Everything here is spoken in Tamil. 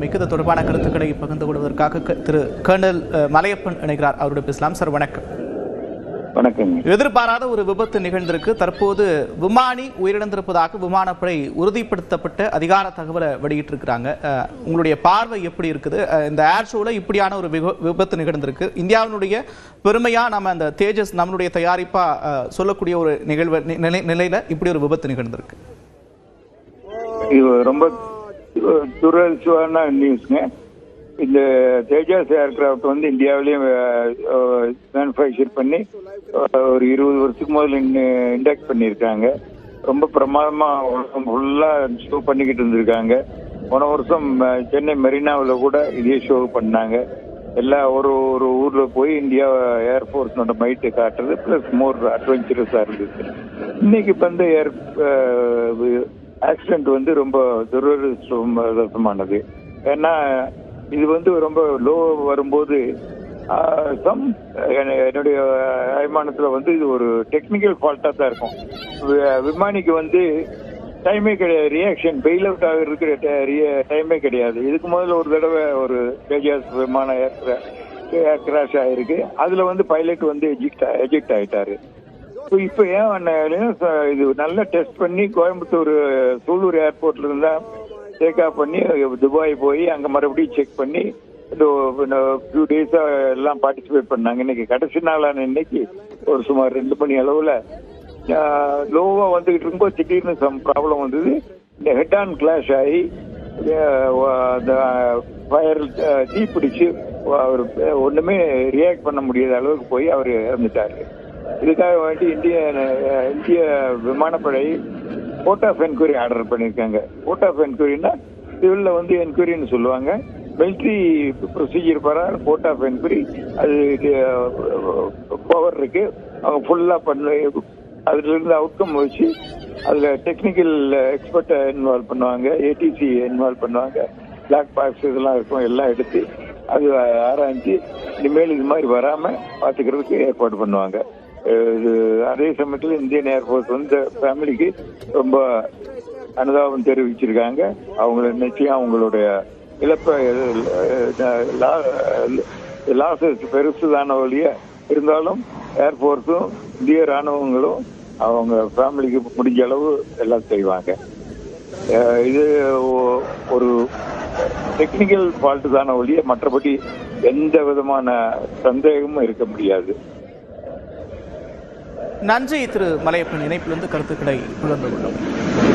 மிகுந்த தொடர்பான கருத்துக்களை பகிர்ந்து கொள்வதற்காக திரு கர்னல் மலையப்பன் இணைகிறார். அவருடைய பேசலாம். சார் வணக்கம். வணக்கங்க எதிர்பாராத ஒரு விபத்து நிகழ்ந்திருக்கு. தற்போது விமானி உயிரிழந்திருப்பதாக விமானப்படை உறுதிப்படுத்தப்பட்ட அதிகார தகவலை வெளியிட்டிருக்கிறாங்க. உங்களுடைய பார்வை எப்படி இருக்குது? இந்த ஏர் ஷோல இப்படியான ஒரு விப- விபத்து நிகழ்ந்திருக்கு. இந்தியாவினுடைய பெருமையா நம்ம அந்த தேஜஸ் நம்மளுடைய தயாரிப்பா அஹ், சொல்லக்கூடிய ஒரு நிகழ்வு நிலை நிலையில இப்படி ஒரு விபத்து நிகழ்ந்திருக்கு. இது ரொம்ப துரதிசுவான நியூஸ்ங்க இந்த தேஜாஸ் ஏர்கிராஃப்ட் வந்து இந்தியாவிலேயும் மேனுஃபேக்சர் பண்ணி ஒரு இருபது வருஷத்துக்கு முதல்ல இண்டக்ட் பண்ணியிருக்காங்க. ரொம்ப பிரமாதமா ஃபுல்லா ஷோ பண்ணிக்கிட்டு இருந்திருக்காங்க. போன வருஷம் சென்னை மெரினாவில் கூட இதே ஷோ பண்ணாங்க. எல்லா ஒரு ஒரு ஊர்ல போய் இந்தியா ஏர்ஃபோர்ஸோட மைட்டு காட்டுறது பிளஸ் மோர் அட்வென்ச்சரஸா இருந்துச்சு. இன்னைக்கு இப்போ வந்து ஏர் ஆக்சிடென்ட் வந்து ரொம்ப துரதிருஷ்டமானது. ஏன்னா இது வந்து ரொம்ப லோ வரும்போது சம் என்னுடைய அபிமானத்துல வந்து இது ஒரு டெக்னிக்கல் ஃபால்ட்டாக தான் இருக்கும். விமானிக்கு வந்து டைமே கிடையாது ரியாக்ஷன் பெயில் அவுட் ஆகிறதுக்கு டைமே கிடையாது. இதுக்கு முதல்ல ஒரு தடவை ஒரு தேஜாஸ் விமான கிராஷ் ஆயிருக்கு. அதுல வந்து பைலட் வந்து எஜெக்ட் எஜெக்ட் ஆயிட்டாரு. இப்போ இப்போ ஏன் ச- இது நல்லா டெஸ்ட் பண்ணி கோயம்புத்தூர் சூலூர் ஏர்போர்ட்ல இருந்தா டேக் ஆஃப் பண்ணி துபாய் போய் அங்க மறுபடியும் செக் பண்ணி ஃபியூ டேஸா எல்லாம் பார்ட்டிசிபேட் பண்ணாங்க. இன்னைக்கு கடைசி நாளான இன்னைக்கு ஒரு சுமார் ரெண்டு மணி அளவுல லோவா வந்துகிட்டு இருக்கும்போது திடீர்னு சம் ப்ராப்ளம் வந்தது. இந்த ஹெட் ஆன் கிளாஷ் ஆகி அந்த ஃபயர் தீ பிடிச்சு அவர் ஒண்ணுமே ரியாக்ட் பண்ண முடியாத அளவுக்கு போய் அவர் இறந்துட்டாரு. இதுக்காக வேண்டி இந்திய இந்திய விமானப்படை கோர்ட் ஆஃப் என்கொயரி ஆர்டர் பண்ணியிருக்காங்க. கோர்ட் ஆஃப் என்கொயரினா சிவில்ல வந்து என்கொயரின்னு சொல்லுவாங்க. மிலிட்ரி ப்ரொசீஜர் பிரகாரம் கோர்ட் ஆஃப் என்கொயரி அது பவர் இருக்கு. அவங்க ஃபுல்லாக பண்ண அதுலேருந்து அவுட்கம் வச்சு அதில் டெக்னிக்கல் எக்ஸ்பர்ட்டை இன்வால்வ் பண்ணுவாங்க. ஏடிசி இன்வால்வ் பண்ணுவாங்க. பிளாக் பாக்ஸ் இதெல்லாம் இருக்கும். எல்லாம் எடுத்து அது ஆராய்ஞ்சு இனிமேல் இது மாதிரி வராமல் பார்த்துக்கிறதுக்கு ஏற்பாடு பண்ணுவாங்க. அதே சமயத்தில் இந்தியன் ஏர்ஃபோர்ஸ் வந்து ஃபேமிலிக்கு ரொம்ப அனுதாபம் தெரிவிச்சிருக்காங்க. அவங்கள நிச்சயம் அவங்களுடைய இழப்பை லாசஸ் பெருசுதான வழிய இருந்தாலும் ஏர்ஃபோர்ஸும் இந்திய ராணுவங்களும் அவங்க ஃபேமிலிக்கு முடிஞ்ச அளவு எல்லாம் செய்வாங்க. இது ஒரு டெக்னிக்கல் ஃபால்ட்டு தான ஒழிய மற்றபடி எந்த விதமான சந்தேகமும் இருக்க முடியாது. நன்றி திரு மலையப்பன் இணைப்பிலிருந்து கருத்துக்களை பகிர்ந்து கொள்ளும்